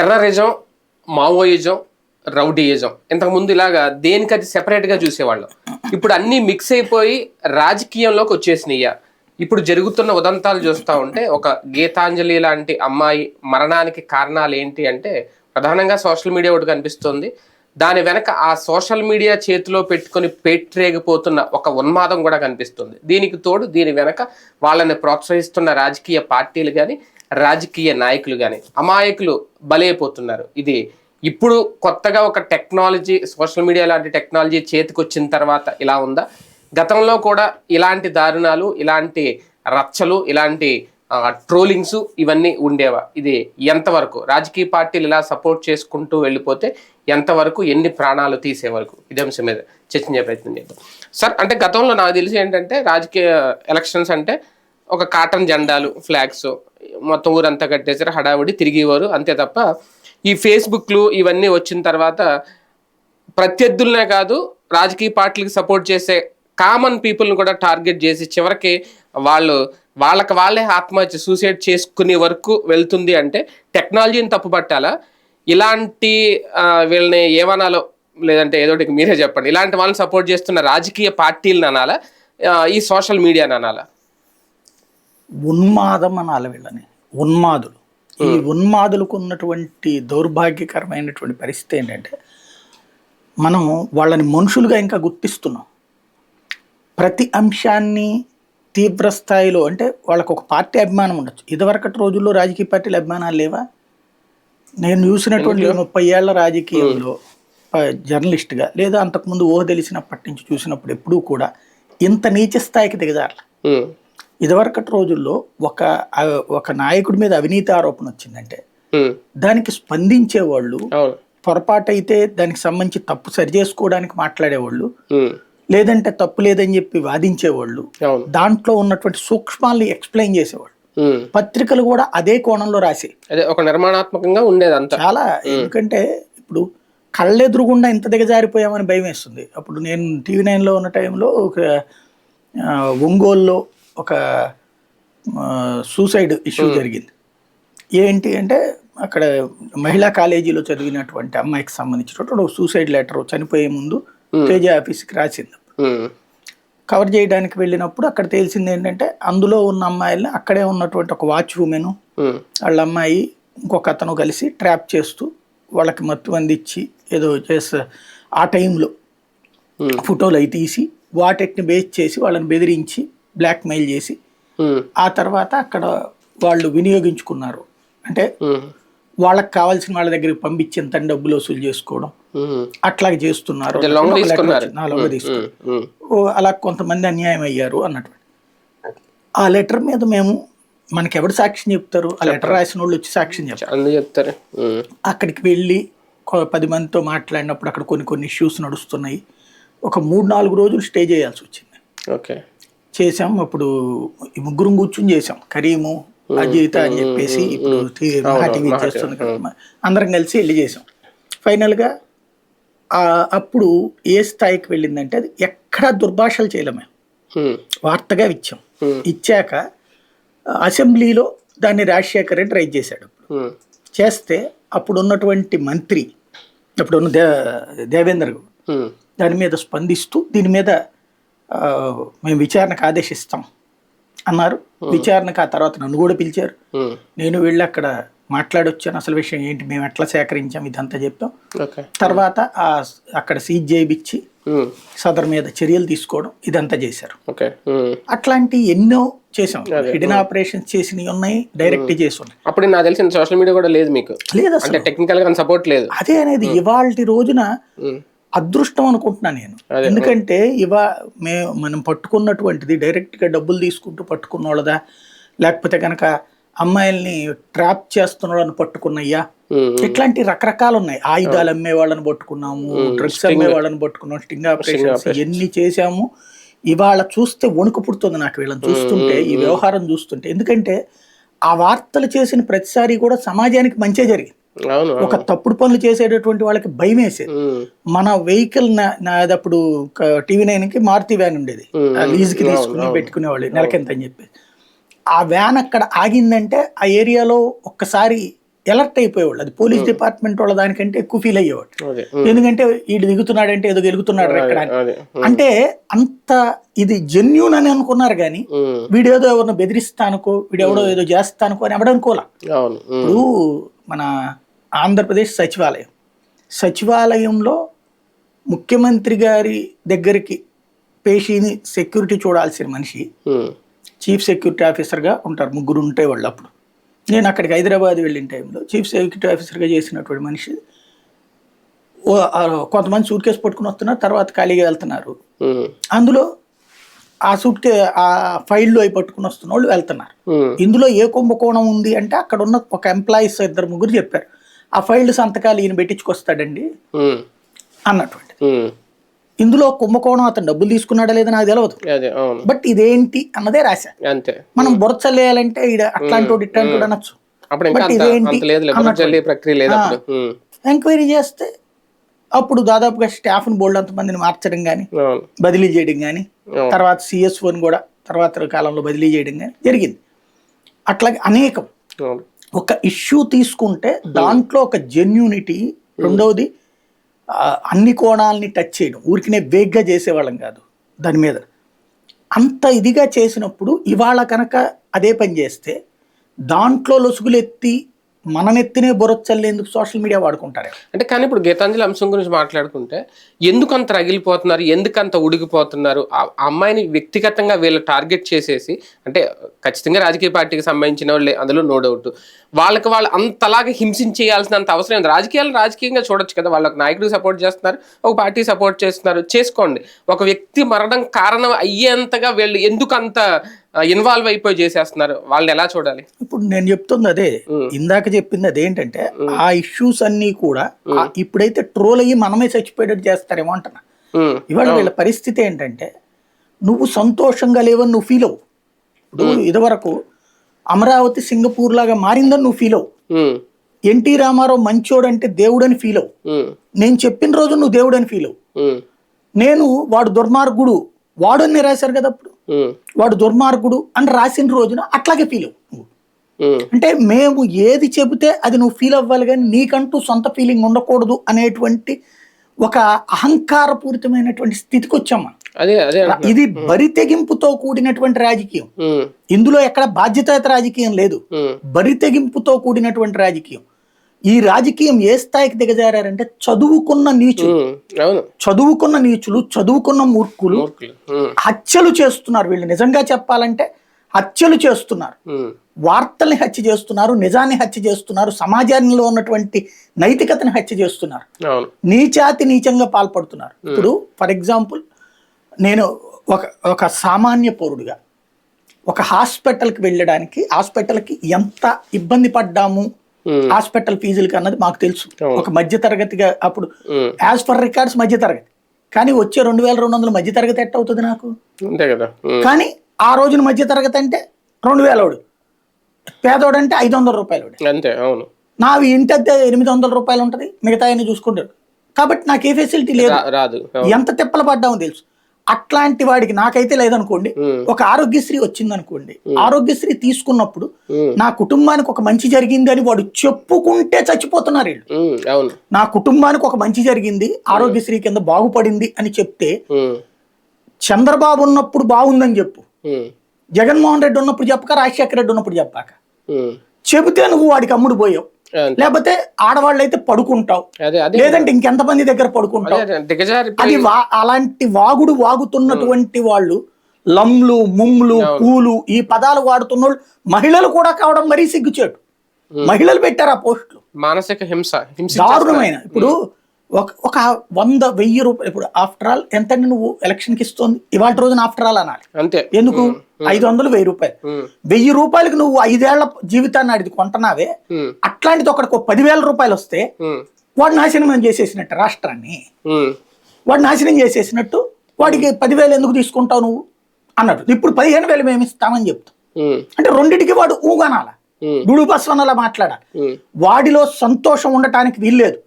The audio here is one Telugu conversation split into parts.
Terrorism Maoism rowdyism. ఇంతకుముందు ఇలాగా దేనికది సెపరేట్గా చూసేవాళ్ళం. ఇప్పుడు అన్నీ మిక్స్ అయిపోయి రాజకీయంలోకి వచ్చేసినాయి ఇప్పుడు జరుగుతున్న ఉదంతాలు చూస్తూ ఉంటే ఒక గీతాంజలి లాంటి అమ్మాయి మరణానికి కారణాలు ఏంటి అంటే ప్రధానంగా సోషల్ మీడియా ఒకటి కనిపిస్తుంది. దాని వెనక ఆ సోషల్ మీడియా చేతిలో పెట్టుకొని పెట్టరేగిపోతున్న ఒక ఉన్మాదం కూడా కనిపిస్తుంది. దీనికి తోడు దీని వెనక వాళ్ళని ప్రోత్సహిస్తున్న రాజకీయ పార్టీలు కానీ రాజకీయ నాయకులు కానీ అమాయకులు బలైపోతున్నారు. ఇది ఇప్పుడు కొత్తగా ఒక టెక్నాలజీ సోషల్ మీడియా లాంటి టెక్నాలజీ చేతికి వచ్చిన తర్వాత ఇలా ఉందా? గతంలో కూడా ఇలాంటి దారుణాలు ఇలాంటి రచ్చలు ఇలాంటి ట్రోలింగ్స్ ఇవన్నీ ఉండేవా? ఇది ఎంతవరకు? రాజకీయ పార్టీలు ఇలా సపోర్ట్ చేసుకుంటూ వెళ్ళిపోతే ఎంతవరకు ఎన్ని ప్రాణాలు తీసే వరకు? ఇదే అంశం మీద చర్చించే ప్రయత్నం చేద్దాం. సార్ అంటే గతంలో నాకు తెలిసి ఏంటంటే రాజకీయ ఎలక్షన్స్ అంటే ఒక కాటన్ జెండాలు ఫ్లాగ్స్ మొత్తం ఊరంతా కట్టేసారు హడావుడి తిరిగేవారు. అంతే తప్ప ఈ ఫేస్బుక్లు ఇవన్నీ వచ్చిన తర్వాత ప్రత్యర్థులనే కాదు రాజకీయ పార్టీలకు సపోర్ట్ చేసే కామన్ పీపుల్ని కూడా టార్గెట్ చేసి చివరికి వాళ్ళు వాళ్ళకి వాళ్ళే ఆత్మహత్య సూసైడ్ చేసుకునే వరకు వెళ్తుంది అంటే టెక్నాలజీని తప్పుపట్టాలా. ఇలాంటి వీళ్ళని ఏమనాలో లేదంటే ఏదో మీరే చెప్పండి. ఇలాంటి వాళ్ళని సపోర్ట్ చేస్తున్న రాజకీయ పార్టీలను అనాలా? ఈ సోషల్ మీడియాని అనాలా? ఉన్మాదం అనాలి వీళ్ళని. ఉన్మాదులు. ఈ ఉన్మాదులకు ఉన్నటువంటి దౌర్భాగ్యకరమైనటువంటి పరిస్థితి ఏంటంటే మనం వాళ్ళని మనుషులుగా ఇంకా గుర్తిస్తున్నాం. ప్రతి అంశాన్ని తీవ్ర స్థాయిలో అంటే వాళ్ళకు ఒక పార్టీ అభిమానం ఉండొచ్చు. ఇదివరకటి రోజుల్లో రాజకీయ పార్టీల అభిమానాలు లేవా? నేను చూసినటువంటి ముప్పై ఏళ్ళ రాజకీయంలో జర్నలిస్ట్గా లేదా అంతకుముందు ఊహ తెలిసినప్పటి నుంచి చూసినప్పుడు ఎప్పుడూ కూడా ఇంత నీచ స్థాయికి దిగజారల ఇదివరకటి రోజుల్లో ఒక ఒక నాయకుడి మీద అవినీతి ఆరోపణ వచ్చిందంటే దానికి స్పందించేవాళ్ళు పొరపాటు అయితే దానికి సంబంధించి తప్పు సరి చేసుకోవడానికి మాట్లాడేవాళ్ళు లేదంటే తప్పు లేదని చెప్పి వాదించేవాళ్ళు దాంట్లో ఉన్నటువంటి సూక్ష్మాల్ని ఎక్స్ప్లెయిన్ చేసేవాళ్ళు. పత్రికలు కూడా అదే కోణంలో రాసే. అదే ఒక నిర్మాణాత్మకంగా ఉండేది అంతా చాలా ఎందుకంటే ఇప్పుడు కళ్ళెదురుగుండా ఇంత దిగజారిపోయామని భయం వేస్తుంది. అప్పుడు నేను టీవీ నైన్లో ఉన్న టైంలో ఒక ఒంగోలులో ఒక సూసైడ్ ఇష్యూ జరిగింది. ఏంటి అంటే అక్కడ మహిళా కాలేజీలో చదివినటువంటి అమ్మాయికి సంబంధించినటువంటి ఒక సూసైడ్ లెటర్ చనిపోయే ముందు తేజ ఆఫీస్కి రాసింది. ఉమ్, కవర్ చేయడానికి వెళ్ళినప్పుడు అక్కడ తెలిసింది ఏంటంటే అందులో ఉన్న అమ్మాయిల్ని అక్కడే ఉన్నటువంటి ఒక వాచ్ ఉమెన్ ఉమ్, వాళ్ళ అమ్మాయి ఇంకొక అతను కలిసి ట్రాప్ చేస్తూ వాళ్ళకి మత్తు అందించి ఏదో చేస్తే ఆ టైంలో Hmm. ఫోటోలు అవి తీసి వాటిని బేస్ చేసి వాళ్ళని బెదిరించి బ్లాక్మెయిల్ చేసి ఆ తర్వాత అక్కడ వాళ్ళు వినియోగించుకున్నారు. అంటే వాళ్ళకి కావాల్సిన వాళ్ళ దగ్గరికి పంపించి ఎంత డబ్బులు వసూలు చేసుకోవడం. ఉమ్. అట్లాగే చేస్తున్నారు. అలా కొంతమంది అన్యాయం అయ్యారు అన్నట్టు. ఆ లెటర్ మీద మేము మనకి ఎవరు సాక్ష్యం చెప్తారు? ఆ లెటర్ రాసిన వాళ్ళు వచ్చి సాక్ష్యం చెప్తారు. చెప్తారు. అక్కడికి వెళ్ళి పది మందితో మాట్లాడినప్పుడు అక్కడ కొన్ని కొన్ని ఇష్యూస్ నడుస్తున్నాయి. ఒక మూడు నాలుగు రోజులు స్టే చేయాల్సి వచ్చింది. ఓకే. చేసాం అప్పుడు ముగ్గురం కూర్చుని చేసాం కరీము అజిత అని చెప్పేసి ఇప్పుడు టీవీ చేస్తుంది కదా అందరం కలిసి వెళ్ళి చేసాం ఫైనల్గా అప్పుడు ఏ స్థాయికి వెళ్ళిందంటే అది ఎక్కడా దుర్భాషలు చేయలేం మేము. ఉమ్, వార్తగా ఇచ్చాం. ఇచ్చాక అసెంబ్లీలో దాన్ని రాజశేఖర్ రెడ్డి రైజ్ చేశాడు. చేస్తే అప్పుడు ఉన్నటువంటి మంత్రి అప్పుడు ఉన్న దేవేంద్ర దాని మీద స్పందిస్తూ దీని మీద మేము విచారణకు ఆదేశిస్తాం అన్నారు. విచారణకు ఆ తర్వాత నన్ను కూడా పిలిచారు. నేను వెళ్ళి అక్కడ మాట్లాడొచ్చాను. అసలు విషయం ఏంటి? మేము ఎట్లా సేకరించాం? ఇదంతా చెప్పాం ఓకే. తర్వాత ఆ అక్కడ సీజ్ చేయించి సదర్ మీద చర్యలు తీసుకోవడం ఇదంతా చేశారు. అట్లాంటి ఎన్నో చేసాం హిడెన్ ఆపరేషన్స్ చేసినవి ఉన్నాయి. డైరెక్ట్ చేసి ఉన్నాయి అప్పుడు నాకు తెలిసిన సోషల్ మీడియా కూడా లేదు మీకు. లేదు అసలు. అంటే టెక్నికల్గా సపోర్ట్ లేదు. అదే అనేది ఇవాళ రోజున అదృష్టం అనుకుంటున్నా నేను. ఎందుకంటే ఇవా మే మనం పట్టుకున్నటువంటిది డైరెక్ట్గా డబ్బులు తీసుకుంటూ పట్టుకున్న వాళ్ళదా లేకపోతే కనుక అమ్మాయిల్ని ట్రాప్ చేస్తున్న వాళ్ళని పట్టుకున్నయ్యా ఇట్లాంటి రకరకాలు ఉన్నాయి ఆయుధాలు అమ్మే వాళ్ళని పట్టుకున్నాము డ్రగ్స్ అమ్మే వాళ్ళని పట్టుకున్నాం స్టింగ్ ఆపరేషన్స్ ఎన్ని చేశాము. ఇవాళ చూస్తే వణుకు పుడుతుంది నాకు వీళ్ళని చూస్తుంటే ఈ వ్యవహారం చూస్తుంటే. ఎందుకంటే ఆ వార్తలు చేసిన ప్రతిసారి కూడా సమాజానికి మంచే జరిగింది. ఒక తప్పుడు పనులు చేసేటటువంటి వాళ్ళకి భయం వేసేది మన వెహికల్ నాది అప్పుడు టీవీ నైన్కి మారుతి వ్యాన్ ఉండేది. లీజ్కి తీసుకుని పెట్టుకునేవాళ్ళు నెలకెంత అని చెప్పి ఆ వ్యాన్ అక్కడ ఆగిందంటే ఆ ఏరియాలో ఒక్కసారి ఎలర్ట్ అయిపోయేవాళ్ళు. అది పోలీస్ డిపార్ట్మెంట్ వాళ్ళ దానికంటే ఎక్కువ ఫీల్ అయ్యేవాడు. ఎందుకంటే వీడు దిగుతున్నాడంటే ఏదో గెలుగుతున్నాడు ఎక్కడ అంటే అంత ఇది జెన్యున్ అని అనుకున్నారు కానీ ఉమ్, వీడేదో ఎవరిని బెదిరిస్తానుకో వీడెవడో ఏదో చేస్తానుకో అని ఎవడనుకోలే ఇప్పుడు మన ఆంధ్రప్రదేశ్ సచివాలయం. సచివాలయంలో ముఖ్యమంత్రి గారి దగ్గరికి పేషీని సెక్యూరిటీ చూడాల్సిన మనిషి చీఫ్ సెక్యూరిటీ ఆఫీసర్గా ఉంటారు. ముగ్గురు ఉంటే వాళ్ళు అప్పుడు. నేను అక్కడికి హైదరాబాద్ వెళ్ళిన టైంలో చీఫ్ సెక్యూరిటీ ఆఫీసర్గా చేసినటువంటి మనిషి కొంతమంది సూట్ కేసు పట్టుకుని వస్తున్నారు తర్వాత ఖాళీగా వెళ్తున్నారు. అందులో ఆ సూట్ కే ఆ ఫైల్లో అవి పట్టుకుని వస్తున్న వాళ్ళు వెళ్తున్నారు ఇందులో ఏ కుంభకోణం ఉంది అంటే అక్కడ ఉన్న ఒక ఎంప్లాయీస్ ఇద్దరు ముగ్గురు చెప్పారు. ఆ ఫైల్ సంతకాలు ఈయన పెట్టించుకొస్తాడండి అన్నటువంటి ఇందులో కుంభకోణం అతను డబ్బులు తీసుకున్నాడా లేదా నాకు తెలియదు బట్ ఇదేంటి అన్నదే రాశా. అంతే. మనం బురచలేయాలంటే ఈడ అట్లాంటి ఇట్లాంటి అనొచ్చు. బట్ ఇదేంటి ఎంక్వైరీ చేస్తే అప్పుడు దాదాపుగా స్టాఫ్ని బోల్డ్ అంతమందిని మార్చడం కానీ బదిలీ చేయడం కానీ తర్వాత సిఎస్ఓని కూడా తర్వాత కాలంలో బదిలీ చేయడం కానీ జరిగింది. అట్లాగే అనేకం. ఒక ఇష్యూ తీసుకుంటే దాంట్లో ఒక జెన్యూనిటీ రెండవది అన్ని కోణాలని టచ్ చేయడం. ఊరికినే వేగ్గా చేసేవాళ్ళం కాదు దాని మీద. అంత ఇదిగా చేసినప్పుడు ఇవాళ కనుక అదే పని చేస్తే దాంట్లో లొసుగులెత్తి మన నెత్తినే బొరొచ్చల్లేందుకు సోషల్ మీడియా వాడుకుంటారు. అంటే కానీ ఇప్పుడు గీతాంజలి అంశం గురించి మాట్లాడుకుంటే ఎందుకు అంత రగిలిపోతున్నారు ఎందుకు అంత ఉడికిపోతున్నారు ఆ అమ్మాయిని వ్యక్తిగతంగా వీళ్ళు టార్గెట్ చేసేసి అంటే ఖచ్చితంగా రాజకీయ పార్టీకి సంబంధించిన వాళ్ళే అందులో నో డౌట్. వాళ్ళకి వాళ్ళు అంతలాగా హింసించేయాల్సినంత అవసరం లేదు. రాజకీయాలు రాజకీయంగా చూడొచ్చు కదా వాళ్ళకి నాయకుడికి సపోర్ట్ చేస్తున్నారు ఒక పార్టీ సపోర్ట్ చేస్తున్నారు. చేసుకోండి. ఒక వ్యక్తి మరణం కారణం అయ్యేంతగా వీళ్ళు ఎందుకు అంత ఇన్వాల్వ్ అయిపోయి చేసేస్తున్నారు. వాళ్ళని ఎలా చూడాలి? ఇప్పుడు నేను చెప్తుంది అదే. ఇందాక చెప్పింది అదేంటంటే ఆ ఇష్యూస్ అన్నీ కూడా ఇప్పుడైతే ట్రోల్ అయ్యి మనమే చచ్చిపోయేటట్టు చేస్తారేమో అంటున్నా. ఇవాళ వీళ్ళ పరిస్థితి ఏంటంటే నువ్వు సంతోషంగా లేవని నువ్వు ఫీల్ ఇప్పుడు ఇదివరకు అమరావతి సింగపూర్ లాగా మారిందని నువ్వు ఫీల్ ఉమ్, ఎన్టీ రామారావు మంచోడు అంటే దేవుడని ఫీల్ ఉమ్, నేను చెప్పిన రోజు నువ్వు దేవుడని ఫీల్ ఉమ్, నేను వాడు దుర్మార్గుడు వాడని రాశారు కదా అప్పుడు. వాడు దుర్మార్గుడు అని రాసిన రోజున అట్లాగే ఫీల్ అవ్వు. అంటే మేము ఏది చెబితే అది నువ్వు ఫీల్ అవ్వాలి కానీ నీకంటూ సొంత ఫీలింగ్ ఉండకూడదు అనేటువంటి ఒక అహంకారపూరితమైనటువంటి స్థితికి వచ్చాం మనం. ఇది బరి తెగింపుతో కూడినటువంటి రాజకీయం. ఇందులో ఎక్కడ బాధ్యతాయుత రాజకీయం లేదు. బరి తెగింపుతో కూడినటువంటి రాజకీయం. ఈ రాజకీయం ఏ స్థాయికి దిగజారంటే చదువుకున్న నీచులు. చదువుకున్న నీచులు చదువుకున్న మూర్ఖులు హత్యలు చేస్తున్నారు. వీళ్ళు నిజంగా చెప్పాలంటే హత్యలు చేస్తున్నారు. వార్తల్ని హత్య చేస్తున్నారు నిజాన్ని హత్య చేస్తున్నారు సమాజంలో ఉన్నటువంటి నైతికతని హత్య చేస్తున్నారు. నీచాతి నీచంగా పాల్పడుతున్నారు. ఇప్పుడు ఫర్ ఎగ్జాంపుల్ నేను ఒక ఒక సామాన్య పౌరుడిగా ఒక హాస్పిటల్కి వెళ్ళడానికి హాస్పిటల్కి ఎంత ఇబ్బంది పడ్డాము హాస్పిటల్ ఫీజులకి అన్నది మాకు తెలుసు. ఒక మధ్య తరగతిగా అప్పుడు ఉమ్, యాజ్ పర్ రికార్డ్స్ మధ్య తరగతి కానీ వచ్చే రెండు వేల రెండు వందల మధ్య తరగతి ఎట్ట అవుతుంది నాకు? అంతే కదా. ఉమ్, కానీ ఆ రోజున మధ్య తరగతి అంటే రెండు వేలవాడు పేదోడు అంటే ఐదు వందల రూపాయలు అంతే అవును. నావి ఇంటి అద్దె ఎనిమిది వందల రూపాయలు ఉంటుంది మిగతా అన్ని చూసుకుంటాడు. కాబట్టి నాకు ఏ ఫెసిలిటీ లేదు. రాదు. ఎంత తిప్పలు పడ్డామో తెలుసు. అట్లాంటి వాడికి నాకైతే లేదనుకోండి ఒక ఆరోగ్యశ్రీ వచ్చిందనుకోండి ఆరోగ్యశ్రీ తీసుకున్నప్పుడు నా కుటుంబానికి ఒక మంచి జరిగింది అని వాడు చెప్పుకుంటే చచ్చిపోతున్నారు వీళ్ళు. నా కుటుంబానికి ఒక మంచి జరిగింది ఆరోగ్యశ్రీ కింద బాగుపడింది అని చెప్తే చంద్రబాబు ఉన్నప్పుడు బాగుందని చెప్పు. జగన్మోహన్ రెడ్డి ఉన్నప్పుడు చెప్పక రాజశేఖర రెడ్డి ఉన్నప్పుడు చెప్పాక. చెబితే నువ్వు వాడికి అమ్ముడు పోయావు. లేకపోతే ఆడవాళ్ళు అయితే పడుకుంటావు లేదంటే ఇంకెంతమంది దగ్గర పడుకుంటావు. అదే అలాంటి వాగుడు వాగుతున్నటువంటి వాళ్ళు లమ్లు ముమ్లు పూలు ఈ పదాలు వాడుతున్న వాళ్ళు మహిళలు కూడా కావడం మరీ సిగ్గుచేటు. మహిళలు పెట్టారు ఆ పోస్టులు. మానసిక హింస హింస దారుణమైన. ఇప్పుడు ఒక ఒక వంద వెయ్యి రూపాయలు ఇప్పుడు ఆఫ్టర్ ఆల్ ఎంత నువ్వు ఎలక్షన్కి ఇస్తుంది? ఇవాళ రోజున ఆఫ్టర్ ఆల్ అనాలి. అంతే. ఎందుకు? ఐదు వందలు వెయ్యి రూపాయలు. వెయ్యి రూపాయలకి నువ్వు ఐదేళ్ళ జీవితాన్ని అడిగి కొంటున్నావే అట్లాంటిది ఒకడికి ఒక పదివేల రూపాయలు వస్తే వాడు నాశనం చేసేసినట్టు రాష్ట్రాన్ని. వాడు నాశనం చేసేసినట్టు వాడికి పదివేలు ఎందుకు తీసుకుంటావు నువ్వు? అన్నట్టు ఇప్పుడు పదిహేను వేలు మేము ఇస్తామని చెప్తాం. అంటే రెండిటికి వాడు ఊగనాల? బస్వనలా మాట్లాడాలి. వాడిలో సంతోషం ఉండటానికి వీల్లేదు.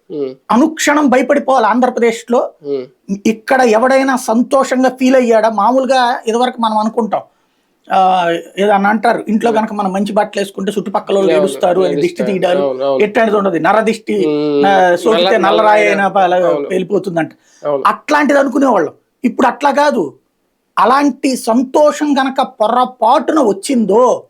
అనుక్షణం భయపడిపోవాలి ఆంధ్రప్రదేశ్లో. ఉమ్, ఇక్కడ ఎవడైనా సంతోషంగా ఫీల్ అయ్యాడా? మామూలుగా ఇదివరకు మనం అనుకుంటాం. ఏదన్నా అంటారు. ఇంట్లో కనుక మనం మంచి బట్టలు వేసుకుంటే చుట్టుపక్కల వాళ్ళు ఏడుస్తారు అని దిష్టి తీయడాలు. ఎట్లాంటిది ఉండదు. నర దిష్టి సోకితే నల్ల- నల్లరాయి అయినా. వెళ్ళిపోతుందంట. అట్లాంటిది అనుకునేవాళ్ళం. ఇప్పుడు అట్లా కాదు. అలాంటి సంతోషం గనక పొర్రపాటున వచ్చిందో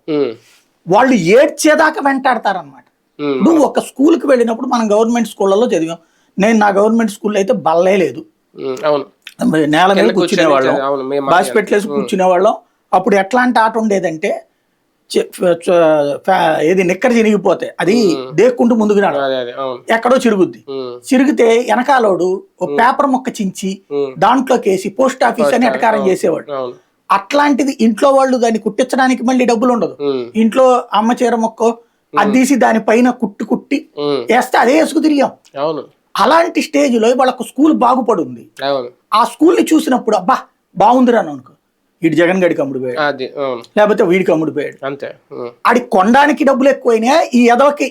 వాళ్ళు ఏడ్చేదాకా వెంటాడతారనమాట ఇప్పుడు ఒక స్కూల్కి వెళ్ళినప్పుడు మనం గవర్నమెంట్ స్కూళ్ళలో చదివాం. నేను నా గవర్నమెంట్ స్కూల్లో అయితే బల్లే లేదు. నేల మీద కూర్చునేవాళ్ళం. కూర్చొని, అవును, మేము బాసి పెట్టలేసి కూర్చునేవాళ్ళం. అప్పుడు ఎట్లాంటి ఆట ఉండేదంటే ఏది నిక్కర చినిగిపోతే అది దేక్కుంటూ ముందుకు అదే అదే అవును. ఎక్కడో చిరుగుద్ది. చిరిగితే వెనకాలోడు ఓ పేపర్ మొక్క చించి. దాంట్లోకి వేసి పోస్ట్ ఆఫీస్ అని ఎటకారం చేసేవాడు. అట్లాంటిది ఇంట్లో వాళ్ళు దాన్ని కుట్టించడానికి మళ్ళీ డబ్బులు ఉండదు ఇంట్లో అమ్మ చీర మొక్క అద్దీసి దానిపైన కుట్టి కుట్టి ఉమ్, వేస్తే అదే వేసుకు తిరిగాం. అలాంటి స్టేజ్లో వాళ్ళకు స్కూల్ బాగుపడింది. ఆ స్కూల్ని చూసినప్పుడు అబ్బా బాగుందిరా అని అనుకో ఇటు జగన్ గడికి అమ్ముడు పోయాడు. అది అవును. లేకపోతే వీడికి అమ్ముడు పోయాడు. అంతే ఉమ్, ఆడి కొనడానికి డబ్బులు ఎక్కువైనా ఈ ఎదవకి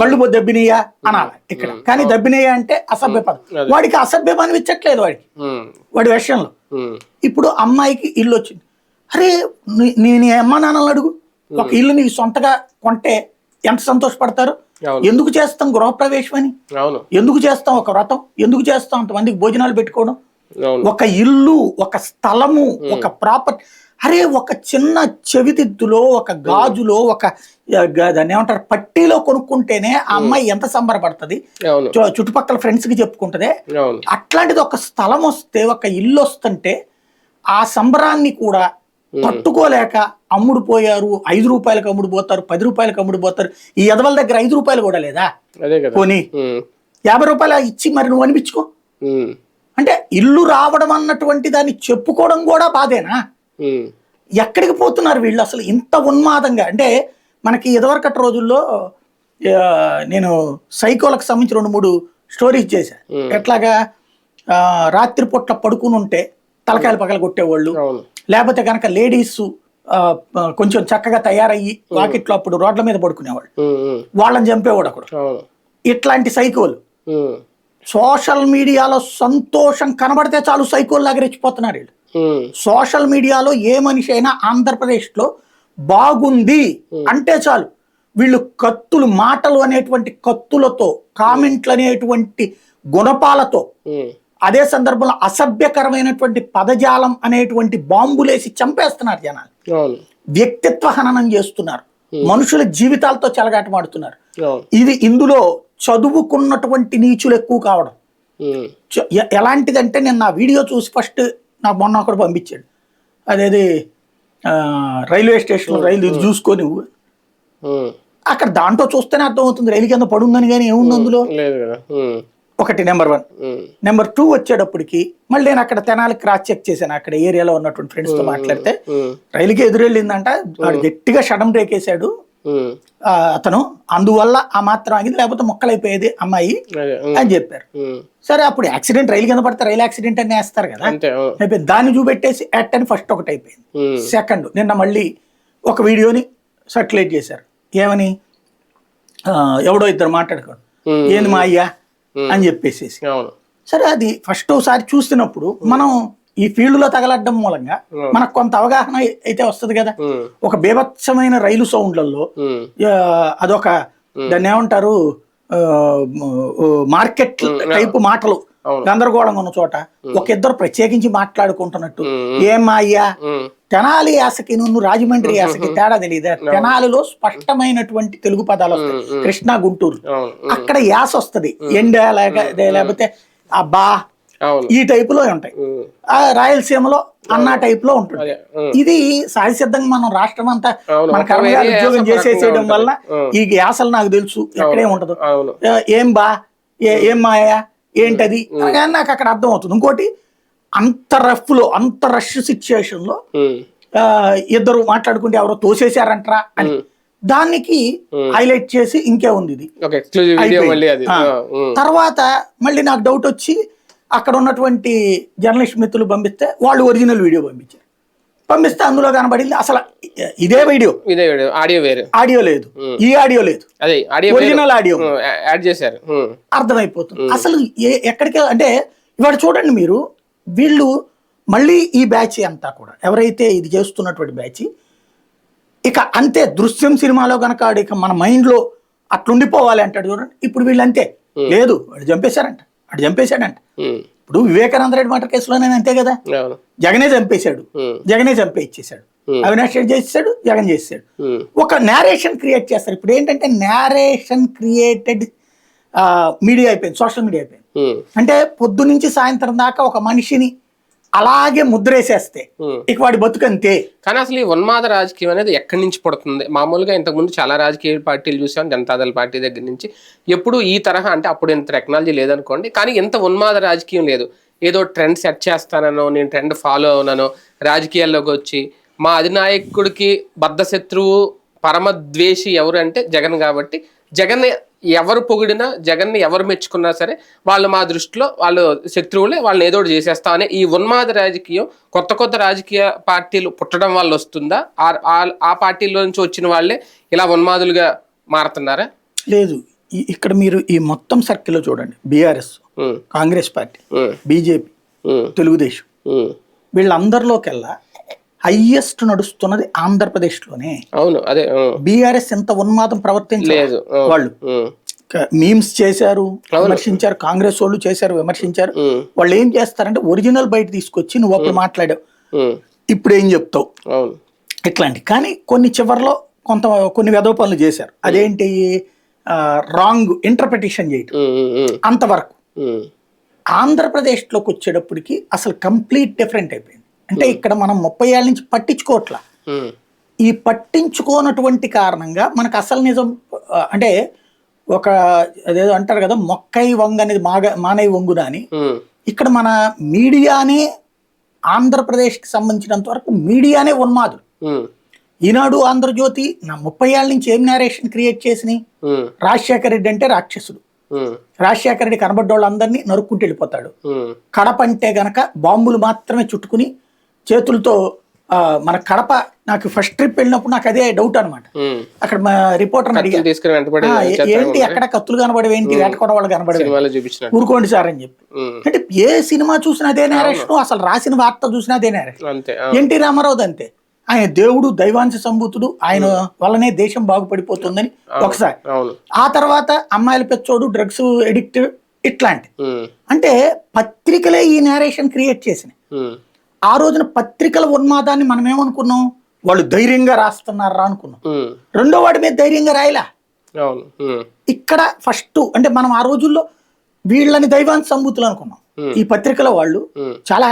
కళ్ళు బో దెబ్బినయ్యా అనాలి ఇక్కడ. కానీ దెబ్బినయ్యా అంటే అసభ్య పదం. వాడికి అసభ్య పదం ఇచ్చట్లేదు వాడికి. ఉమ్, వాడి విషయంలో. ఉమ్, ఇప్పుడు అమ్మాయికి ఇల్లు వచ్చింది అరే నీ- నీ నీ అమ్మ నాన్నలు అడుగు. ఒక ఇల్లు నీకు సొంతగా కొంటే ఎంత సంతోషపడతారు? అవును. ఎందుకు చేస్తాం గృహప్రవేశం అని అవును. ఎందుకు చేస్తాం ఒక వ్రతం? ఎందుకు చేస్తాం అంతమందికి భోజనాలు పెట్టుకోవడం? ఒక ఇల్లు ఒక స్థలము ఒక ప్రాపర్టీ. అరే ఒక చిన్న చెవిదిద్దులో ఒక గాజులో ఒక దాన్ని ఏమంటారు? పట్టీలో కొనుక్కుంటేనే ఆ అమ్మాయి ఎంత సంబరపడుతుంది? చుట్టుపక్కల ఫ్రెండ్స్కి చెప్పుకుంటదే. అట్లాంటిది ఒక స్థలం వస్తే ఒక ఇల్లు వస్తుంటే ఆ సంబరాన్ని కూడా తట్టుకోలేక అమ్ముడు పోయారు ఐదు రూపాయలకు అమ్ముడు పోతారు పది రూపాయలకు అమ్ముడు పోతారు ఈ ఎదవల దగ్గర ఐదు రూపాయలు కూడా లేదా? ఉమ్, యాభై రూపాయలు ఇచ్చి మరి నువ్వు అనిపించుకో. అంటే ఇల్లు రావడం అన్నటువంటి దాన్ని చెప్పుకోవడం కూడా బాధేనా? ఎక్కడికి పోతున్నారు వీళ్ళు అసలు ఇంత ఉన్మాదంగా? అంటే మనకి ఇదివరకటి రోజుల్లో నేను సైకోలకు సంబంధించి రెండు మూడు స్టోరీస్ చేశా. ఎట్లాగా ఆ, రాత్రిపూట్ల పడుకుని ఉంటే తలకాయలు పగల కొట్టేవాళ్ళు. లేకపోతే కనుక లేడీస్ కొంచెం చక్కగా తయారయ్యి వాకిట్లో అప్పుడు రోడ్ల మీద పడుకునేవాళ్ళు. వాళ్ళని చంపేవాడు అక్కడ. ఇట్లాంటి సైకోలు. సోషల్ మీడియాలో సంతోషం కనబడితే చాలు సైకోల్ లాగా రెచ్చిపోతున్నారు వీళ్ళు. సోషల్ మీడియాలో ఏ మనిషి అయినా ఆంధ్రప్రదేశ్లో బాగుంది అంటే చాలు. వీళ్ళు కత్తులు మాటలు అనేటువంటి కత్తులతో కామెంట్లు అనేటువంటి గుణపాలతో అదే సందర్భంలో అసభ్యకరమైనటువంటి పదజాలం అనేటువంటి బాంబులేసి చంపేస్తున్నారు జనాలు. వ్యక్తిత్వ హననం చేస్తున్నారు. మనుషుల జీవితాలతో చెలగాటమాడుతున్నారు. ఇది ఇందులో చదువుకున్నటువంటి నీచులు ఎక్కువ కావడం. ఎలాంటిదంటే నేను నా వీడియో చూసి ఫస్ట్ నాకు మొన్న ఒకడు పంపించాడు. అదేది రైల్వే స్టేషన్లో రైలు ఇది చూసుకొని అక్కడ దాంట్లో చూస్తేనే అర్థమవుతుంది రైలు కింద పడుందని కానీ ఏముంది అందులో? ఒకటి నెంబర్ వన్. నెంబర్ టూ వచ్చేటప్పటికి మళ్ళీ నేను అక్కడ తెనాలి క్రాస్ చెక్ చేశాను. అక్కడ ఏరియాలో ఉన్నటువంటి ఫ్రెండ్స్తో మాట్లాడితే రైలుకి ఎదురెళ్ళిందంట. వాడు గట్టిగా షడం బ్రేక్ వేసాడు అతను అందువల్ల ఆ మాత్రం ఆగింది లేకపోతే మొక్కలైపోయేది అమ్మాయి అని చెప్పారు. సరే అప్పుడు యాక్సిడెంట్ రైలు కింద పడితే రైలు యాక్సిడెంట్ అని వేస్తారు కదా. అయిపోయింది. దాన్ని చూపెట్టేసి యాట్ అని ఫస్ట్ ఒకటి అయిపోయింది. సెకండ్ నిన్న మళ్ళీ ఒక వీడియోని సర్క్యులేట్ చేశారు. ఏమని? ఎవడో ఇద్దరు మాట్లాడుకోండి ఏంది మా అయ్యా? అని చెప్పేసేసి. సరే అది ఫస్ట్ ఒకసారి చూస్తున్నప్పుడు మనం ఈ ఫీల్డ్లో తగలడ్డం మూలంగా మనకు కొంత అవగాహన అయితే వస్తుంది కదా. ఒక బీభత్సమైన రైలు సౌండ్లలో అదొక దాన్ని ఏమంటారు మార్కెట్ టైపు మాటలు. గందరగోళంగా ఉన్న చోట ఒక ఇద్దరు ప్రత్యేకించి మాట్లాడుకుంటున్నట్టు. ఏమ్మా అయ్యా తెనాలి యాసకి నువ్వు రాజమండ్రి యాసకి తేడా తెలియదా తెనాలిలో స్పష్టమైనటువంటి తెలుగు పదాలు వస్తాయి. కృష్ణా గుంటూరు. అక్కడ యాస వస్తది. ఎండ లేక లేకపోతే అబ్బా ఈ టైప్లో ఉంటాయి రాయలసీమలో అన్న టైప్లో ఉంటుంది. ఇది సహజసిద్ధంగా మనం రాష్ట్రం అంతా మన కర్మగారి ఉద్యోగం చేసేసేయడం వల్ల. ఈ యాసలు నాకు తెలుసు ఎక్కడే ఉండదు ఏం బా ఏ- మాయా ఏంటది? అనగానే నాకు అక్కడ అర్థం అవుతుంది ఇంకోటి అంత రఫ్లో అంత రష్ సిచ్యుయేషన్లో ఇద్దరు మాట్లాడుకుంటే ఎవరో తోసేశారంటరా అని దానికి హైలైట్ చేసి ఇంకే ఉంది ఇది. తర్వాత మళ్ళీ నాకు డౌట్ వచ్చి అక్కడ ఉన్నటువంటి జర్నలిస్ట్ మిత్రులు పంపిస్తే వాళ్ళు ఒరిజినల్ వీడియో పంపించారు. పంపిస్తే అందులో కనబడింది అసలు ఇదే వీడియో. ఇదే వీడియో ఆడియో వేరు. ఆడియో లేదు. ఈ ఆడియో లేదు. అదే ఆడియో ఒరిజినల్ ఆడియో. యాడ్ చేశారు. అర్థమైపోతుంది. అసలు ఎక్కడికి అంటే ఇవాళ చూడండి మీరు వీళ్ళు మళ్ళీ ఈ బ్యాచ్ అంతా కూడా ఎవరైతే ఇది చేస్తున్నటువంటి బ్యాచ్ ఇక అంతే దృశ్యం సినిమాలో కనుక ఇక మన మైండ్లో అట్లుండిపోవాలి అంటాడు చూడండి. ఇప్పుడు వీళ్ళు అంతే లేదు వాడు చంపేశారంట. వాడు చంపేశాడంట. ఇప్పుడు వివేకానంద రెడ్డి మటర్ కేసులో నేను అంతే కదా? జగనే చంపేశాడు. జగనే చంపే ఇచ్చేశాడు Hmm. అవినాష్ రెడ్డి చేసేసాడు జగన్ ఉమ్, ఒక నేరేషన్ క్రియేట్ చేస్తారు. ఇప్పుడు ఏంటంటే నేరేషన్ క్రియేటెడ్ మీడియా అయిపోయింది సోషల్ మీడియా అయిపోయింది. అంటే పొద్దు నుంచి సాయంత్రం దాకా ఒక మనిషిని అలాగే ముద్రేసేస్తే. ఇక వాడి బతుకంతే కానీ అసలు ఈ ఉన్మాద రాజకీయం అనేది ఎక్కడి నుంచి పుడుతుంది? మామూలుగా ఇంతకుముందు చాలా రాజకీయ పార్టీలు చూసాం జనతాదళ పార్టీ దగ్గర నుంచి. ఎప్పుడు ఈ తరహా అంటే అప్పుడు ఇంత టెక్నాలజీ లేదనుకోండి కానీ ఎంత ఉన్మాద రాజకీయం లేదు. ఏదో ట్రెండ్ సెట్ చేస్తానో నేను ట్రెండ్ ఫాలో అవునానో రాజకీయాల్లోకి వచ్చి మా అధినాయకుడికి బద్ధ శత్రువు పరమ ద్వేషి ఎవరు అంటే జగన్ కాబట్టి జగన్ ఎవరు పొగిడినా జగన్ని ఎవరు మెచ్చుకున్నా సరే వాళ్ళు మా దృష్టిలో వాళ్ళు శత్రువులే వాళ్ళని ఏదో ఒకటి చేసేస్తాం అనే ఈ ఉన్మాద రాజకీయం కొత్త కొత్త రాజకీయ పార్టీలు పుట్టడం వల్ల వస్తుందా? ఆ- పార్టీలో నుంచి వచ్చిన వాళ్ళే ఇలా ఉన్మాదులుగా మారుతున్నారా? లేదు. ఇక్కడ మీరు ఈ మొత్తం సర్కిల్లో చూడండి. BRS Congress party BJP Telugu Desam. వీళ్ళందరిలోకెల్లా highest నడుస్తున్నది ఆంధ్రప్రదేశ్లోనే. అవును అదే బీఆర్ఎస్ ఎంత ఉన్మాదం ప్రవర్తించలేదు వాళ్ళు. మీమ్స్ చేశారు విమర్శించారు కాంగ్రెస్ వాళ్ళు చేశారు విమర్శించారు. వాళ్ళు ఏం చేస్తారంటే ఒరిజినల్ బయట తీసుకొచ్చి నువ్వు అప్పుడు మాట్లాడావు. ఇప్పుడు ఏం చెప్తావు? ఇట్లాంటి. కానీ కొన్ని చివర్లో కొంత కొన్ని వెధవ పనులు చేశారు. అదేంటి? రాంగ్ ఇంటర్ప్రిటేషన్ చేయటం. అంతవరకు. ఆంధ్రప్రదేశ్లోకి వచ్చేటప్పటికి అసలు కంప్లీట్ డిఫరెంట్ అయిపోయింది. అంటే ఇక్కడ మనం ముప్పై ఏళ్ళ నుంచి పట్టించుకోవట్లా ఈ పట్టించుకోనటువంటి కారణంగా మనకు అసలు నిజం అంటే ఒక అదేదో అంటారు కదా మొక్కై వంగ అనేది మాగ మానై వంగున అని. ఇక్కడ మన మీడియానే ఆంధ్రప్రదేశ్కి సంబంధించినంత వరకు మీడియానే ఉన్మాదులు. ఉమ్, ఈనాడు ఆంధ్రజ్యోతి నా ముప్పై ఏళ్ళ నుంచి ఏం నేరేషన్ క్రియేట్ చేసినాయి రాజశేఖర రెడ్డి అంటే రాక్షసుడు. రాజశేఖర రెడ్డి కనబడ్డోళ్ళందరినీ నరుక్కుంటూ వెళ్ళిపోతాడు. కడప అంటే గనక బాంబులు మాత్రమే చుట్టుకుని చేతులతో మన కడప నాకు ఫస్ట్ ట్రిప్ వెళ్ళినప్పుడు నాకు అదే డౌట్ అనమాట. అక్కడ మా రిపోర్టర్ అడిగా కత్తులు తీసుకుని వెంటబడి "ఆ, ఏ- ఏంటి ఎక్కడ కత్తులు కనబడేవి? ఏంటి వేటకొడ వాళ్ళు కనబడేవి? ఊరుకోండి సార్ అని చెప్పి. అంటే ఏ సినిమా చూసినా అదే నేరేషన్ అసలు రాసిన వార్త చూసినా అదే నేరేషన్ ఎన్టీ రామారావు అంతే. ఆయన దేవుడు దైవాంశ సంభూతుడు ఆయన వల్లనే దేశం బాగుపడిపోతుందని ఒకసారి. ఆ తర్వాత అమ్మాయిల పెచ్చోడు డ్రగ్స్ ఎడిక్ట్ ఇట్లాంటి అంటే పత్రికలే ఈ నేరేషన్ క్రియేట్ చేసినాయి. ఆ రోజున పత్రికల ఉన్మాదాన్ని మనం ఏమనుకున్నాం వాళ్ళు ధైర్యంగా రాస్తున్నారా అనుకున్నాం. రెండో వాడి మీద ధైర్యంగా రాయలా? ఇక్కడ ఫస్ట్ అంటే మనం ఆ రోజుల్లో వీళ్ళని దైవాంశ సంబూతులు అనుకున్నాం. ఈ పత్రికల వాళ్ళు చాలా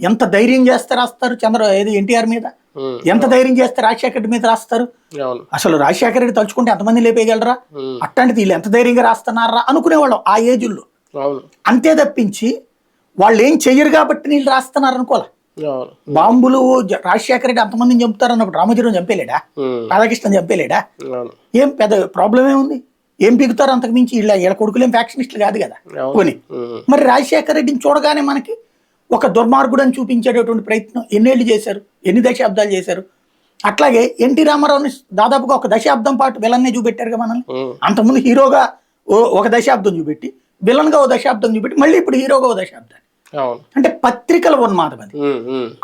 ఎంత ధైర్యం చేస్తే రాస్తారు చంద్ర ఏది ఎన్టీఆర్ మీద? ఎంత ధైర్యం చేస్తే రాజశేఖర రెడ్డి మీద రాస్తారు? అసలు రాజశేఖర రెడ్డి తలుచుకుంటే ఎంతమంది లేపేయగలరా? అట్లాంటిది వీళ్ళు ఎంత ధైర్యంగా రాస్తున్నారా అనుకునేవాళ్ళం ఆ ఏజుల్లో అంతే తప్పించి వాళ్ళు ఏం చెయ్యరు కాబట్టి వీళ్ళు రాస్తున్నారు అనుకోలే బాంబులు రాజశేఖర రెడ్డి అంతమందిని చంపుతారు అన్నప్పుడు రామోజీరావు చంపేలేడా? రాధాకృష్ణ చంపేలేడా? ఏం పెద్ద ప్రాబ్లం ఏముంది ఏం పీకుతారు అంతకు మించి వీళ్ళ వీళ్ళ కొడుకులు ఏం ఫ్యాక్షనిస్టులు కాదు కదా. కొని మరి రాజశేఖర రెడ్డిని చూడగానే మనకి ఒక దుర్మార్గుడు అని చూపించేటటువంటి ప్రయత్నం ఎన్నేళ్ళు చేశారు? ఎన్ని దశాబ్దాలు చేశారు? అట్లాగే ఎన్టీ రామారావుని దాదాపుగా ఒక దశాబ్దం పాటు విలన్నే చూపెట్టారుగా మనల్ని? అంతకుముందు హీరోగా ఓ ఒక దశాబ్దం చూపెట్టి విలన్గా ఓ దశాబ్దం చూపెట్టి మళ్ళీ ఇప్పుడు హీరోగా ఓ దశాబ్దం అవును అంటే పత్రికల ఉన్మాదం అది.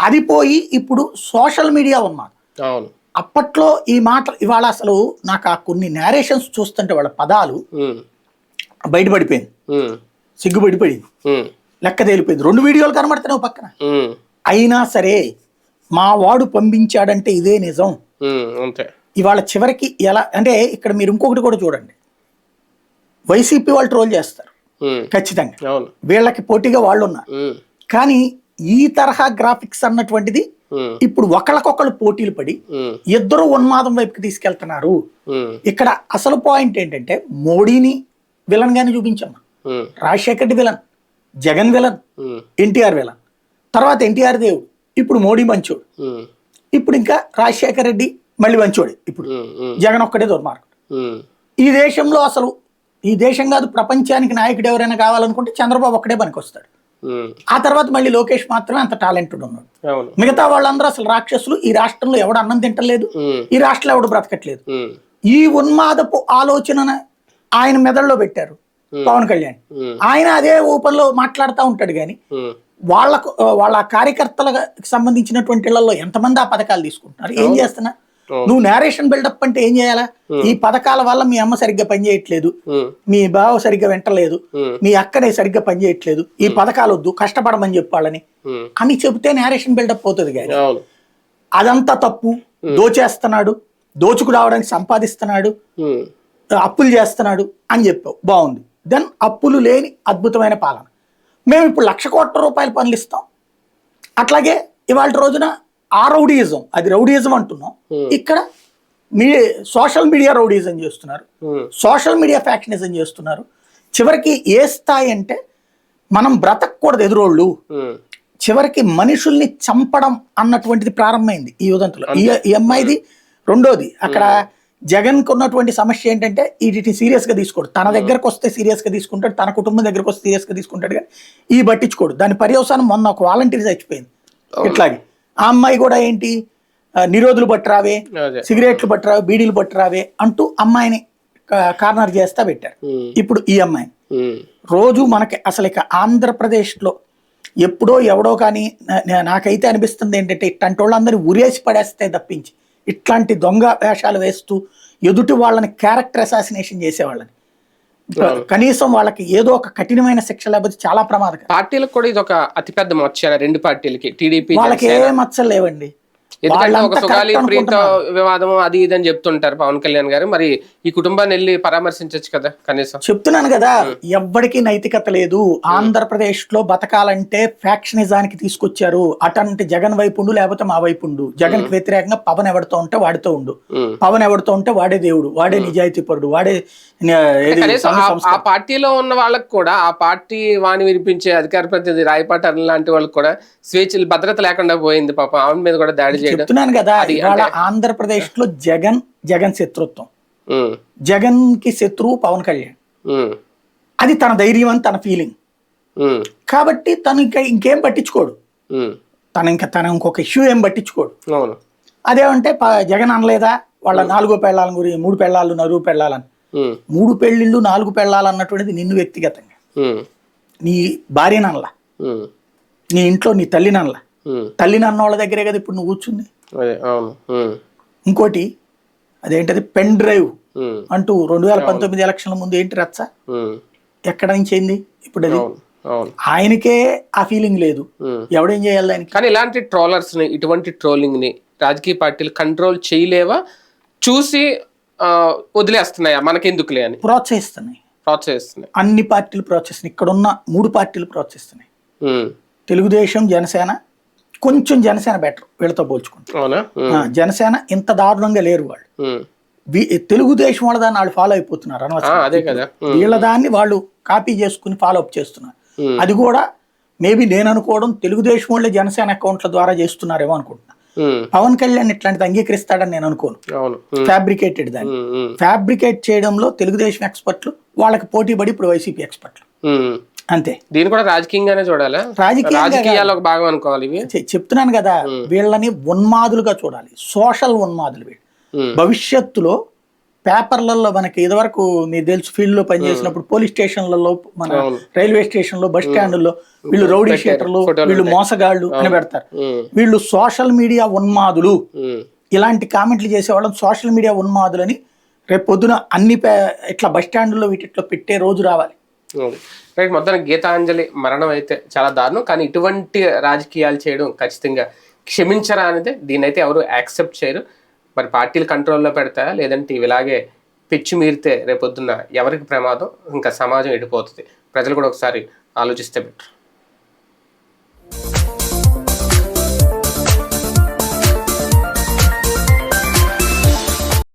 అది పోయి ఇప్పుడు సోషల్ మీడియా ఉన్మాదం అవును. అప్పట్లో ఈ మాటలు ఇవాళ అసలు నాకు ఆ కొన్ని నేరేషన్స్ చూస్తుంటే వాళ్ళ పదాలు బయటపడిపోయింది. సిగ్గుపడిపోయింది లెక్క తేలిపోయింది. రెండు వీడియోలు కనబడుతున్నాయి ఓ పక్కన. అయినా సరే మా వాడు పంపించాడంటే ఇదే నిజం. అంతే. ఇవాళ చివరికి ఎలా అంటే ఇక్కడ మీరు ఇంకొకటి కూడా చూడండి. వైసీపీ వాళ్ళు ట్రోల్ చేస్తారు. ఖచ్చితంగా. వీళ్ళకి పోటీగా వాళ్ళు ఉన్నారు కానీ ఈ తరహా గ్రాఫిక్స్ అన్నటువంటిది ఇప్పుడు ఒకళ్ళకొకళ్ళు పోటీలు పడి ఇద్దరు ఉన్మాదం వైపుకి తీసుకెళ్తున్నారు. ఇక్కడ అసలు పాయింట్ ఏంటంటే మోడీని విలన్ గానే చూపించాము ఉమ్, Rajasekhar Reddy villain Jagan villain NTR villain తర్వాత ఎన్టీఆర్ దేవుడు ఇప్పుడు మోడీ మంచోడు. ఇప్పుడు ఇంకా రాజశేఖర్ రెడ్డి మళ్ళీ మంచోడే ఇప్పుడు. జగన్ ఒక్కడే దుర్మార్గుడు. ఈ దేశంలో అసలు ఈ దేశం కాదు ప్రపంచానికి నాయకుడు ఎవరైనా కావాలనుకుంటే చంద్రబాబు ఒక్కడే పనికొస్తాడు. ఆ తర్వాత మళ్ళీ లోకేష్ మాత్రమే అంత టాలెంటెడ్ ఉన్నాడు. మిగతా వాళ్ళందరూ అసలు రాక్షసులు ఈ రాష్ట్రంలో ఎవడు అన్నం తింటలేదు ఈ రాష్ట్రంలో ఎవడు బ్రతకట్లేదు. ఈ ఉన్మాదపు ఆలోచన ఆయన మెదడులో పెట్టారు పవన్ కళ్యాణ్. ఆయన అదే ఊపంలో మాట్లాడుతూ ఉంటాడు కానీ వాళ్ళకు వాళ్ళ కార్యకర్తలకు సంబంధించినటువంటి ఇళ్ళలో ఎంతమంది ఆ పథకాలు తీసుకుంటున్నారు? ఏం చేస్తున్నా? నువ్వు నేరేషన్ బిల్డప్ అంటే ఏం చేయాలా? ఈ పథకాల వల్ల మీ అమ్మ సరిగ్గా పనిచేయట్లేదు. మీ బావ సరిగ్గా వింటలేదు. మీ అక్కనే సరిగ్గా పనిచేయట్లేదు. ఈ పథకాలు వద్దు కష్టపడమని చెప్పాలని. అని చెబితే నేరేషన్ బిల్డప్ పోతుంది కానీ అవును. అదంతా తప్పు. దోచేస్తున్నాడు. దోచుకు రావడానికి సంపాదిస్తున్నాడు అప్పులు చేస్తున్నాడు అని చెప్పావు. బాగుంది. దెన్ అప్పులు లేని అద్భుతమైన పాలన. మేము ఇప్పుడు లక్ష కోట్ల రూపాయల పనులు ఇస్తాం. అట్లాగే ఇవాళ రోజున ఆ రౌడీయిజం అది రౌడీయిజం అంటున్నాం. ఇక్కడ మీ సోషల్ మీడియా రౌడీయిజం చేస్తున్నారు. ఉమ్, సోషల్ మీడియా ఫ్యాక్షనిజం చేస్తున్నారు. చివరికి ఏ స్థాయి అంటే మనం బ్రతకూడదు ఎదురోళ్ళు. ఉమ్, చివరికి మనుషుల్ని చంపడం అన్నటువంటిది ప్రారంభమైంది ఈ ఉదంతులో ఈ అమ్మాయిది రెండోది. అక్కడ జగన్కు ఉన్నటువంటి సమస్య ఏంటంటే వీటిని సీరియస్గా తీసుకోడు. తన దగ్గరకు వస్తే సీరియస్గా తీసుకుంటాడు తన కుటుంబం దగ్గరకు వస్తే సీరియస్గా తీసుకుంటాడు కానీ ఈ పట్టించుకోడు. దాని పర్యవసానం మొన్న ఒక వాలంటీర్ చచ్చిపోయింది. ఇట్లాగే. ఆ అమ్మాయి కూడా ఏంటి? నిరోధులు పట్టురావే సిగరెట్లు పట్టురావే బీడీలు పట్టురావే అంటూ అమ్మాయిని కార్నర్ చేస్తా పెట్టారు. ఇప్పుడు ఈ అమ్మాయిని ఉమ్, రోజు మనకి అసలు ఇక ఆంధ్రప్రదేశ్లో ఎప్పుడో ఎవడో కానీ నాకైతే అనిపిస్తుంది ఏంటంటే ఇట్లాంటి వాళ్ళందరినీ ఉరేసి పడేస్తే తప్పించి ఇట్లాంటి దొంగ వేషాలు వేస్తూ ఎదుటి వాళ్ళని క్యారెక్టర్ అసాసినేషన్ చేసేవాళ్ళని. కనీసం వాళ్ళకి ఏదో ఒక కఠినమైన శిక్ష లేకపోతే చాలా ప్రమాదకరం. పార్టీలకు కూడా ఇది ఒక అతిపెద్ద మచ్చ రెండు పార్టీలకి టీడీపీ వాళ్ళకి ఏ మచ్చలు లేవండి. ఎందుకంటే ఒక సుగాలి ప్రీత. వివాదం అది ఇది అని చెప్తుంటారు పవన్ కళ్యాణ్ గారు. మరి ఈ కుటుంబాన్ని వెళ్ళి పరామర్శించవచ్చు కదా కనీసం. చెప్తున్నాను కదా ఎవ్వడికి నైతికత లేదు. ఆంధ్రప్రదేశ్లో బతకాలంటే ఫ్యాక్షనిజానికి తీసుకొచ్చారు. అటంటి జగన్ వైపు ఉండు లేకపోతే మా వైపు ఉండు. జగన్కి వ్యతిరేకంగా పవన్ ఎవరితో ఉంటే వాడితో ఉండు. పవన్ ఎవరితో ఉంటే వాడే దేవుడు వాడే నిజాయితీపరుడు వాడే న- ఏది కనీసం సంఘ ఆ- పార్టీలో ఉన్న వాళ్ళకి కూడా ఆ పార్టీ వాణి వినిపించే అధికార ప్రతినిధి రాయపాటి లాంటి వాళ్ళకి కూడా స్వేచ్ఛ భద్రత లేకుండా పోయింది పాపం. ఆవిడ మీద కూడా దాడి చెప్తున్నాను కదా ఇవాళ ఆంధ్రప్రదేశ్లో జగన్ జగన్ శత్రుత్వం. జగన్కి శత్రువు పవన్ కళ్యాణ్. అది తన ధైర్యం అని తన ఫీలింగ్ కాబట్టి తను ఇంకా ఇంకేం పట్టించుకోడు తను ఇంకా తన ఇంకొక ఇష్యూ ఏం పట్టించుకోడు. అదేమంటే జగన్ అనలేదా? వాళ్ళ నాలుగో పెళ్ళాల గురించి మూడు పెళ్ళాలు నలుగు పెళ్ళాలని. మూడు పెళ్ళిళ్ళు నాలుగు పెళ్ళాలు అన్నటువంటిది నిన్ను వ్యక్తిగతంగా. నీ భార్యనల్లా నీ ఇంట్లో నీ తల్లినల్లా ఉమ్, తల్లినన్న వాళ్ళ దగ్గరే కదా ఇప్పుడు నువ్వు కూర్చుంది. ఇంకోటి అదేంటది? పెన్ డ్రైవ్ అంటూ రెండు వేల పంతొమ్మిది ఎలక్షన్ల ముందు ఏంటి రచ్చ? ఎక్కడ నుంచి అయింది? ఇప్పుడు అది. ఆయనకే ఆ ఫీలింగ్ లేదు. ఎవడేం చేయాలి దానికి కానీ ఇలాంటి ట్రోలర్స్ని ఇటువంటి ట్రోలింగ్ని రాజకీయ పార్టీలు కంట్రోల్ చేయలేవా? చూసి వదిలేస్తున్నాయా? మనకెందుకులే అని. ప్రోత్సహిస్తున్నాయి. ప్రోత్సహిస్తున్నాయి. అన్ని పార్టీలు ప్రోత్సహిస్తున్నాయి. ఇక్కడున్న మూడు పార్టీలు ప్రోత్సహిస్తున్నాయి. తెలుగుదేశం జనసేన కొంచెం జనసేన బెటర్ వీళ్ళతో పోల్చుకుంటే. అవునా? ఉమ్, ఆ, జనసేన ఇంత దారుణంగా లేరు వాళ్ళు. తెలుగుదేశం వాళ్ళ దాన్ని వాళ్ళు ఫాలో అయిపోతున్నారు అనవసరం. వీళ్ళ దాన్ని వాళ్ళు కాపీ చేసుకుని ఫాలో అప్ చేస్తున్నారు. అది కూడా మేబీ నేను అనుకోవడం తెలుగుదేశం వాళ్ళే జనసేన అకౌంట్ల ద్వారా చేస్తున్నారేమో అనుకుంటున్నా. పవన్ కళ్యాణ్ ఇట్లాంటిది అంగీకరిస్తాడని నేను అనుకోను. ఫ్యాబ్రికేటెడ్ దాన్ని. ఫ్యాబ్రికేట్ చేయడంలో తెలుగుదేశం ఎక్స్పర్ట్లు వాళ్ళకి పోటీ పడి ఇప్పుడు వైసీపీ ఎక్స్పర్ట్లు. అంతే. దీన్ని కూడా రాజకీయంగానే చూడాలా? రాజకీయంగా రాజకీయాల్లో ఒక భాగం అనుకోవాలి ఇవి? చెప్తున్నాను కదా వీళ్ళని ఉన్మాదులుగా చూడాలి. సోషల్ ఉన్మాదులు వీళ్ళు. భవిష్యత్తులో పేపర్లలో మనకి ఇదివరకు మీకు తెలుసు ఫీల్డ్లో పనిచేసినప్పుడు పోలీస్ స్టేషన్లలో మన. రైల్వే స్టేషన్లో బస్ స్టాండ్లో వీళ్ళు రౌడీ షీటర్లు వీళ్ళు మోసగాళ్ళు అని పెడతారు వీళ్ళు సోషల్ మీడియా ఉన్మాదులు. ఇలాంటి కామెంట్లు చేసేవాళ్ళని సోషల్ మీడియా ఉన్మాదులని రేపు పొద్దున అన్ని ఇట్లా బస్ స్టాండ్లో వీటిట్లో పెట్టే రోజు రావాలి. రైట్ మొత్తం గీతాంజలి మరణం అయితే చాలా దారుణం. కానీ ఇటువంటి రాజకీయాలు చేయడం ఖచ్చితంగా క్షమించరా అనేది దీన్ని అయితే ఎవరు యాక్సెప్ట్ చేయరు. మరి పార్టీలు కంట్రోల్లో పెడతారా? లేదంటే ఇవి ఇలాగే పిచ్చి మీరితే రేపొద్దున్న ఎవరికి ప్రమాదం? ఇంకా సమాజం ఎడిపోతుంది. ప్రజలు కూడా ఒకసారి ఆలోచిస్తే బెటర్.